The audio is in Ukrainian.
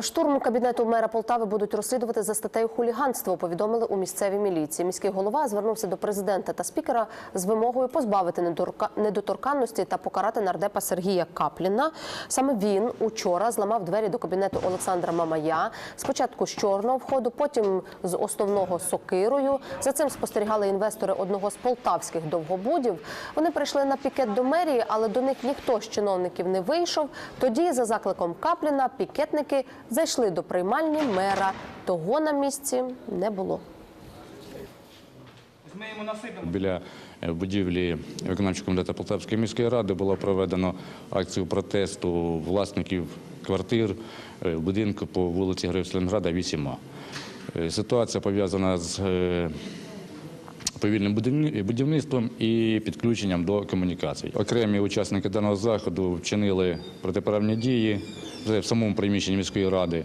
Штурм кабінету мера Полтави будуть розслідувати за статтею хуліганство. Повідомили у місцевій міліції. Міський голова звернувся до президента та спікера з вимогою позбавити недоторканності та покарати нардепа Сергія Капліна. Саме він учора зламав двері до кабінету Олександра Мамая. Спочатку з чорного входу, потім з основного сокирою. За цим спостерігали інвестори одного з полтавських довгобудів. Вони прийшли на пікет до мерії, але до них ніхто з чиновників не вийшов. Тоді, за закликом Капліна, пікетники зайшли до приймальні мера. Того на місці не було. Біля е, будівлі виконавчого комітету Полтавської міської ради було проведено акцію протесту власників квартир е, в будинку по вулиці Героїв Сталінграда, 8А. Е, Ситуація пов'язана з е, повільним будівництвом і підключенням до комунікацій. Окремі учасники даного заходу вчинили протиправні дії вже в самому приміщенні міської ради.